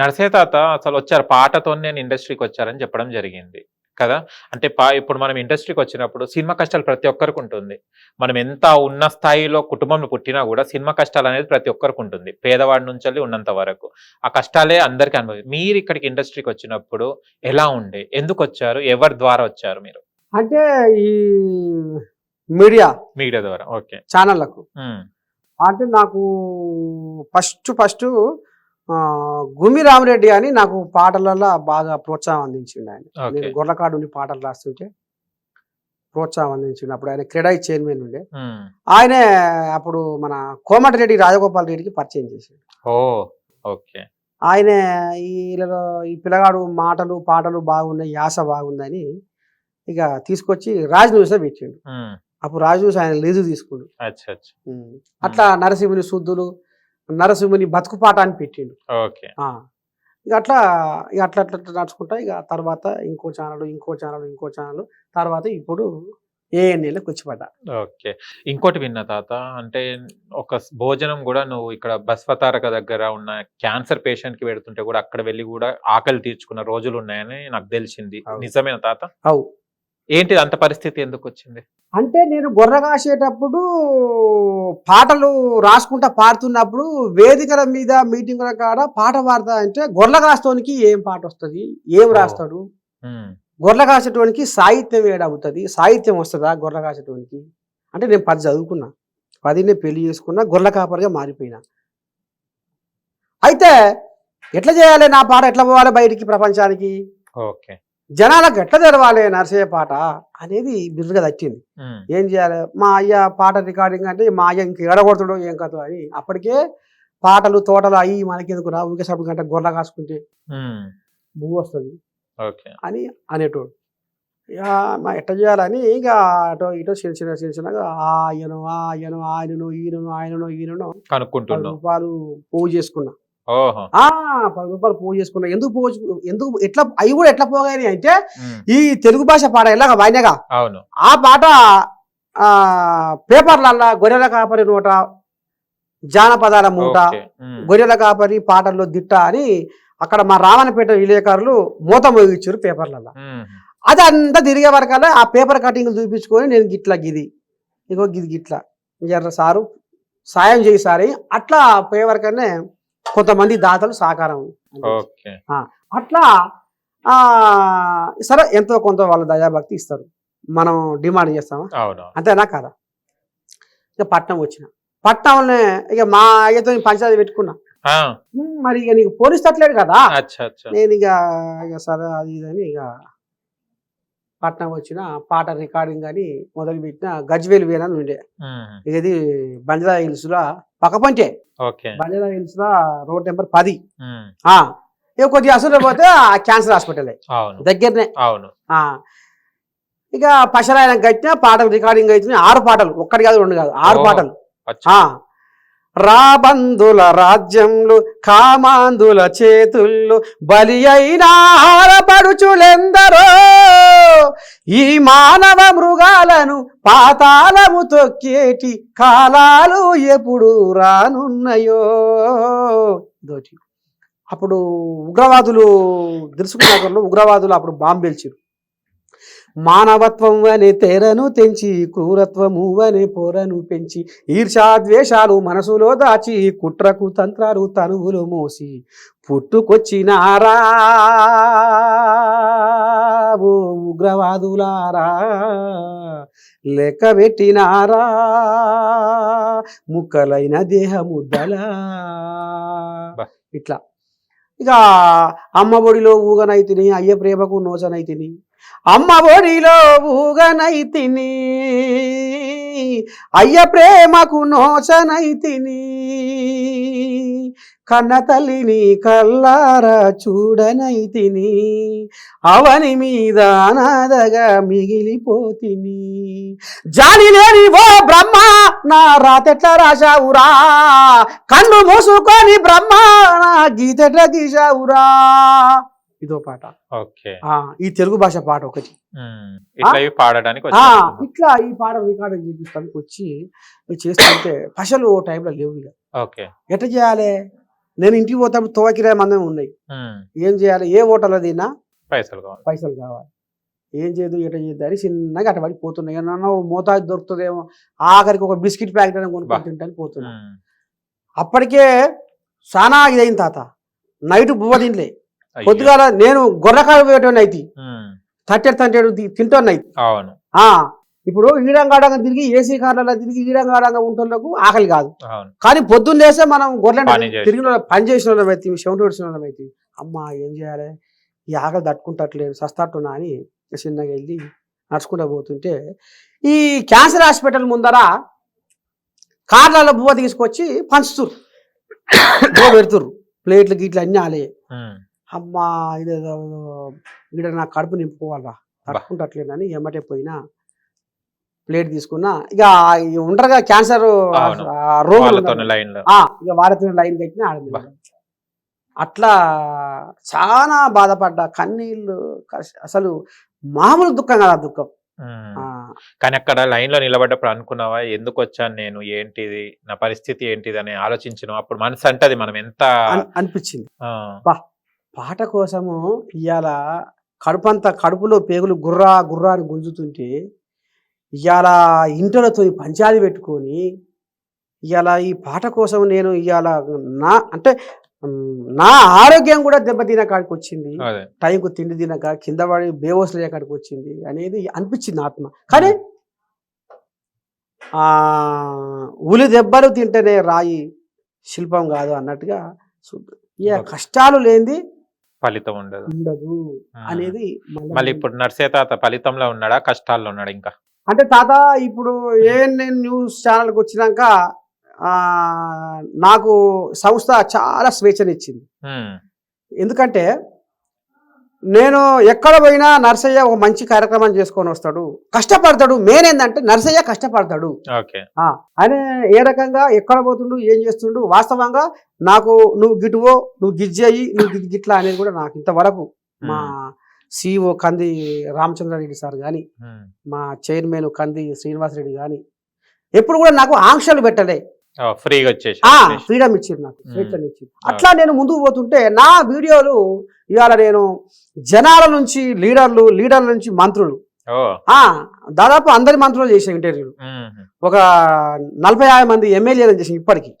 నరసయ్య తాత అసలు వచ్చారు పాటతో నేను ఇండస్ట్రీకి వచ్చారని చెప్పడం జరిగింది కదా? అంటే పా ఇప్పుడు మనం ఇండస్ట్రీకి వచ్చినప్పుడు సినిమా కష్టాలు ప్రతి ఒక్కరికి ఉంటుంది. మనం ఎంత ఉన్న స్థాయిలో కుటుంబంలో పుట్టినా కూడా సినిమా కష్టాలు అనేది ప్రతి ఒక్కరికి ఉంటుంది పేదవాడి నుంచి ఉన్నంత వరకు. ఆ కష్టాలే అందరికీ అనుభవి. మీరు ఇక్కడికి ఇండస్ట్రీకి వచ్చినప్పుడు ఎలా ఉండే? ఎందుకు వచ్చారు? ఎవరి ద్వారా వచ్చారు మీరు? అంటే ఈ మీడియా మీడియా ద్వారా ఓకే. ఛానళ్ళకు అంటే నాకు ఫస్ట్ ఫస్ట్ గుమ్మి రామిరెడ్డి అని నాకు పాటలలో బాగా ప్రోత్సాహం అందించిండు ఆయన. నేను గొర్రెకాడు ఉండి పాటలు రాస్తుంటే ప్రోత్సాహం అందించిండు. అప్పుడు ఆయన క్రెడై చైర్మన్ ఉండే ఆయనే అప్పుడు మన కోమటిరెడ్డి రాజగోపాల్ రెడ్డికి పరిచయం చేశాడు. ఓ ఓకే. ఆయన ఈలలో ఈ పిల్లగాడు మాటలు పాటలు బాగున్నాయి యాస బాగుందని ఇక తీసుకొచ్చి రాజ్ న్యూస్ పెట్టిండు అప్పుడు రాజ్ న్యూస్ ఆయన లీజు తీసుకుండు. అట్లా నరసింహుని శుద్ధులు నరసింహుని బతుకు పాట అని పెట్టిండు. ఓకే. ఆ. ఇక అట్లా ఇక అట్లా అట్లా నడుచుకుంటా ఇక తర్వాత ఇంకో ఛానల్ ఇంకో ఛానల్ ఇంకో ఛానల్ తర్వాత ఇప్పుడు ఏఎన్ఏలకు వచ్చిపడ్డా ఓకే. ఇంకోటి విన్న తాత అంటే ఒక భోజనం కూడా నువ్వు ఇక్కడ బస్వతారక దగ్గర ఉన్న క్యాన్సర్ పేషెంట్కి పెడుతుంటే కూడా అక్కడ వెళ్ళి కూడా ఆకలి తీర్చుకున్న రోజులు ఉన్నాయని నాకు తెలిసింది. నిజమేనా తాత? అవు. ఏంటి అంత పరిస్థితి ఎందుకు వచ్చింది? అంటే నేను గొర్రె కాసేటప్పుడు పాటలు రాసుకుంటా పాడుతున్నప్పుడు వేదికల మీద మీటింగుల కాడ పాట పాడతా అంటే గొర్రె కాస్తోనికి ఏం పాట వస్తుంది? ఏం. రాస్తాడు? గొర్రె కాసేటోనికి సాహిత్యం ఏడవుతుంది? సాహిత్యం వస్తుందా గొర్రె కాసేటోనికి? అంటే నేను పది చదువుకున్నా. పదినే పెళ్ళి చేసుకున్నా గొర్రె కాపరిగా మారిపోయినా. అయితే ఎట్లా చేయాలి నా పాట? ఎట్లా పోవాలి బయటికి ప్రపంచానికి? ఓకే. జనాలకు ఎట్లా తెరవాలి నరసయ్య పాట అనేది బిర్రుగా తచ్చింది ఉమ్, ఏం చేయాలి? మా అయ్య పాట రికార్డింగ్ అంటే మా అయ్య ఇంక ఎడగొడతాడో ఏం కథ అని అప్పటికే పాటలు తోటలు అయ్యి మనకి ఎందుకు రా ఊరికే సబ్బు గంట గొర్రె కాసుకుంటే భూ వస్తుంది అని అనేటోడు. మా ఎట్ట చేయాలని ఇక అటో ఇటో చిన్న చిన్న చిన్న చిన్నగా ఆయను ఆయను ఆయనను ఈయనను ఆయనను ఈయనను పది కనుక్కుంటున్నావు రూపాయలు పూజ చేసుకున్నా. పది రూపాయలు పూజ చేసుకున్నా. ఎందుకు పూజ ఎందుకు ఎట్లా అవి కూడా ఎట్లా పోగాయి అంటే ఈ తెలుగు భాష పాట ఎలాగ వాయినగా ఆ పాట ఆ పేపర్లల్లా గొర్రెల కాపరి నోట జానపదాల మూట గొర్రెల కాపరి పాటల్లో దిట్ట అని అక్కడ మా రావణపేట విలేకరులు మూత మోగించారు పేపర్లలో ఉమ్, అది అంతా తిరిగే వరకల్లా ఆ పేపర్ కటింగ్ చూపించుకొని నేను గిట్లా గిది. ఇగో గిది గిట్లా. ఎర్ర సారు సాయం చేయి సారి. అట్లా పోయే వరకనే కొంతమంది దాతలు సహకారం అట్లా ఆ సరే ఎంతో కొంత వాళ్ళ దయాభక్తి ఇస్తారు. మనం డిమాండ్ చేస్తామా? అంతేనా కదా? ఇక పట్నం వచ్చిన. పట్నంలోనే ఇక మా అయ్యతో పంచాయతీ పెట్టుకున్నా. మరి ఇక నీకు పోలీస్ తట్టలేడు కదా? నేను ఇక ఇక సరే అది ఇదని ఇక పట్నం వచ్చిన పాట రికార్డింగ్ అని మొదలు పెట్టిన గజ్వేల్ వేనని ఉండే. ఇది బంజారా హిల్స్ లో పక్కపంటే ఓకే. బంజారా హిల్స్లో రోడ్ నెంబర్ పది. ఇక కొద్దిగా అసలు పోతే ఆ క్యాన్సర్ హాస్పిటల్. దగ్గరనే. ఇక పశరాయన కట్టిన పాటలు రికార్డింగ్ అవుతున్నాయి. ఆరు పాటలు ఒక్కటి కాదు రెండు కాదు ఆరు. పాటలు. రాబందుల రాజ్యంలో కామాందుల చేతుల్లో బలి అయిన ఈ మానవ మృగాలను పాతాళము తొక్కేటి కాలాలు ఎప్పుడు రానున్నాయో. ఇదోటి. అప్పుడు ఉగ్రవాదులు తెలుసుకున్న ఉగ్రవాదులు అప్పుడు బాంబు మానవత్వం అనే తెరను తెంచి క్రూరత్వము అనే పొరను పెంచి ఈర్షాద్వేషాలు మనసులో దాచి కుట్రకు తంత్రాలు తనువులు మోసి పుట్టుకొచ్చినారా? ఓ ఉగ్రవాదులారా లెక్క పెట్టినారా? ముక్కలైన దేహముద్దలా. ఇట్లా. ఇక అమ్మ ఒడిలో ఊగనైతిని అయ్య ప్రేమకు నోచనైతిని అమ్మ ఒడిలో ఊగనైతిని అయ్య ప్రేమకు నోచనైతిని కన్న తల్లిని కల్లారా చూడనైతిని అవని మీద అనాథగా మిగిలిపోతిని. జాలి లేని ఓ బ్రహ్మ నా రాతెట్లా రాశావురా. కన్ను మూసుకొని బ్రహ్మ నా గీతెట్లా గీశావురా. ఇదో పాట. ఈ తెలుగు భాష పాట ఒకటి. ఇట్లా పాడడానికి ఈ పాట రికార్డింగ్ చూపిస్తానికి వచ్చి చేస్తుంటే పశలు ఓ టైంలో లేవు ఇక. ఎట్లా చేయాలి? నేను ఇంటికి పోతాప్పుడు తోకిరాయి మందం ఉన్నాయి ఏం చేయాలి? ఏ హోటల్లో తిన్నా? పైసలు కావాలి. పైసలు కావాలి. ఏం చేయదు ఎట చేయద్దు అని చిన్నగా అటబడి పోతున్నాయి. ఏమన్నా మోతాదు దొరుకుతుందేమో. ఆఖరికి ఒక బిస్కెట్ ప్యాకెట్ బా. తింటాను పోతున్నా. అప్పటికే చాలా ఇదైంది తాత. నైట్ బువ్వ తినలే. పొద్దుగాల నేను గొర్రెకాయ పోయేటోని అయితే. తట్టెడు తట్టెడు తింటోని అయితే. అవును. ఆ, ఇప్పుడు ఈడంగాడంగా తిరిగి ఏసీ కార్లలో తిరిగి ఈడంగాడంగా ఉంటున్నకు ఆకలి కాదు. కానీ పొద్దున్న లేస్తే మనం గొర్రె పని చేసి. తిరిగిన పని చేసిన వాళ్ళం అయితే చెమట వచ్చిన వాళ్ళం అయితే అమ్మా ఏం చేయాలి? ఈ ఆకలి తట్టుకుంటట్లేదు సస్తాట్టున్నా అని చిన్నగా వెళ్ళి నడుచుకుంటూ పోతుంటే ఈ క్యాన్సర్ హాస్పిటల్ ముందర కార్లలో బువ్వ తీసుకొచ్చి పంచుతురు పెడుతురు ప్లేట్లు గిట్లు అన్నీ ఆలే ఉమ్, అమ్మా! ఇదేదో ఇక్కడ నా కడుపు నింపుకోవాలా తట్టుకుంటట్లేదని ఎమ్మటే పోయినా ప్లేట్ తీసుకున్నా ఇక ఉండరుగా క్యాన్సర్. రోగులు ఇక వారితో లైన్ కట్టిన ఆడింది. అట్లా చాలా బాధపడ్డా. కన్నీళ్ళు అసలు మామూలు దుఃఖం కదా దుఃఖం. కానీ అక్కడ లైన్లో నిలబడ్డప్పుడు అనుకున్నావా ఎందుకు వచ్చాను నేను ఏంటిది నా పరిస్థితి ఏంటిది అని ఆలోచించిన అప్పుడు మనసు అంటది మనం ఎంత అన్- అనిపించింది. పాట కోసము ఇవాళ కడుపంతా కడుపులో పేగులు గుర్రా గుర్రా అని గుంజుతుంటే ఇవాళ ఇంటలతో పంచాది పెట్టుకొని ఇవాళ ఈ పాట కోసం నేను ఇవాళ నా అంటే నా ఆరోగ్యం కూడా దెబ్బతిన కాడికి వచ్చింది. టైంకు తిండి తినక కింద పడి బేవోస్లే కాడికి వచ్చింది అనేది అనిపించింది ఆత్మ. కానీ ఆ ఉలి దెబ్బలు తింటేనే రాయి శిల్పం కాదు అన్నట్టుగా. కష్టాలు లేనిది ఫలితం ఉండదు. ఉండదు. అనేది మళ్ళా ఇప్పుడు నర్సే తాత ఫలితంలో ఉన్నాడా? కష్టాల్లో ఉన్నాడా ఇంకా? అంటే తాత ఇప్పుడు ఏఎన్ఎన్ న్యూస్ ఛానల్కి వచ్చినాక ఆ, నాకు సంస్థ చాలా స్వేచ్ఛనిచ్చింది. ఎందుకంటే నేను ఎక్కడ పోయినా నర్సయ్య ఒక మంచి కార్యక్రమం చేసుకొని వస్తాడు. కష్టపడతాడు. మెయిన్ ఏంటంటే నర్సయ్య కష్టపడతాడు. ఆయన ఏ రకంగా ఎక్కడ పోతుండు ఏం చేస్తుండు వాస్తవంగా నాకు నువ్వు గిటువో నువ్వు గిజ్జయి నువ్వు గిట్ గిట్లా అనేది కూడా నాకు ఇంతవరకు మా సిఇఓ కంది రామచంద్రారెడ్డి సార్ కానీ మా చైర్మన్ కంది శ్రీనివాసరెడ్డి కానీ ఎప్పుడు కూడా నాకు ఆంక్షలు పెట్టలే. ఫ్రీగా వచ్చేసి. ఫ్రీడమ్ ఇచ్చింది నాకు. స్వేచ్ఛను ఇచ్చింది. అట్లా నేను ముందుకు పోతుంటే నా వీడియోలు ఇవాళ నేను జనాల నుంచి లీడర్లు లీడర్ల నుంచి మంత్రులు. దాదాపు అందరి మంత్రులు చేసిన ఇంటర్వ్యూలు. ఒక నలభై యాభై మంది ఎమ్మెల్యేలు చేసిన ఇప్పటికి.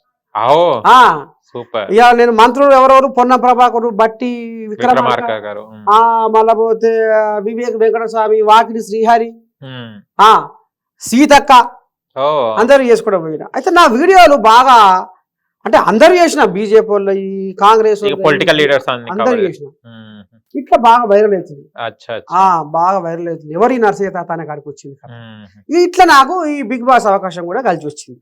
ఇవాళ నేను మంత్రులు ఎవరెవరు? పొన్న ప్రభాకరు బట్టి విక్రమార్క విక్రమార్క గారు. మళ్ళా పోతే వివేక్ వెంకటస్వామి వాకిడి శ్రీహరి. సీతక్క. అందరూ చేసుకోవడం పోయిన. అయితే నా వీడియోలు బాగా అంటే అందరూ చేసిన బీజేపీ వాళ్ళు ఈ కాంగ్రెస్ పొలిటికల్ లీడర్స్ అందరూ చేసిన. ఇట్లా బాగా వైరల్ అవుతుంది. బాగా వైరల్ అవుతుంది. ఎవరి నర్సయ్య తాత అనే కాడికి వచ్చింది ఇట్లా నాకు ఈ బిగ్ బాస్ అవకాశం కూడా కలిసి వచ్చింది.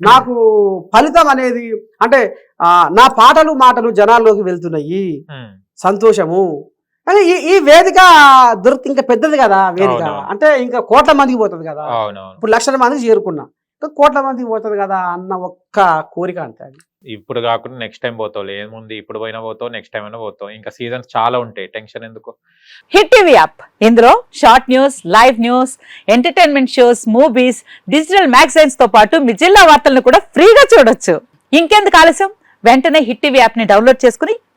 నాకు ఫలితం అనేది అంటే నా పాటలు మాటలు జనాల్లోకి వెళ్తున్నాయి. సంతోషము కానీ ఈ ఈ వేదిక దొరికి ఇంకా పెద్దది కదా వేదిక. అంటే ఇంకా కోట్ల మందికి పోతుంది కదా. ఇప్పుడు లక్షల మందికి చేరుకున్నా. ఇంకా కోట్ల మందికి పోతుంది కదా అన్న ఒక్క కోరిక అంతే అది. ఇప్పుడు కాకుండా నెక్స్ట్ టైం పోతావు ఏముంది? ఇప్పుడు పోయినా పోతావు నెక్స్ట్ టైం అయినా పోతావు. ఇంకా సీజన్స్ చాలా ఉంటాయి. టెన్షన్ ఎందుకు? హిట్ టీవీ యాప్ ఇందులో short news live news entertainment shows movies digital మ్యాగజైన్స్తో పాటు మీ జిల్లా వార్తలను కూడా ఫ్రీగా చూడొచ్చు. ఇంకెందుకు ఆలస్యం? వెంటనే హిట్ టీవీ యాప్ని డౌన్లోడ్ చేసుకుని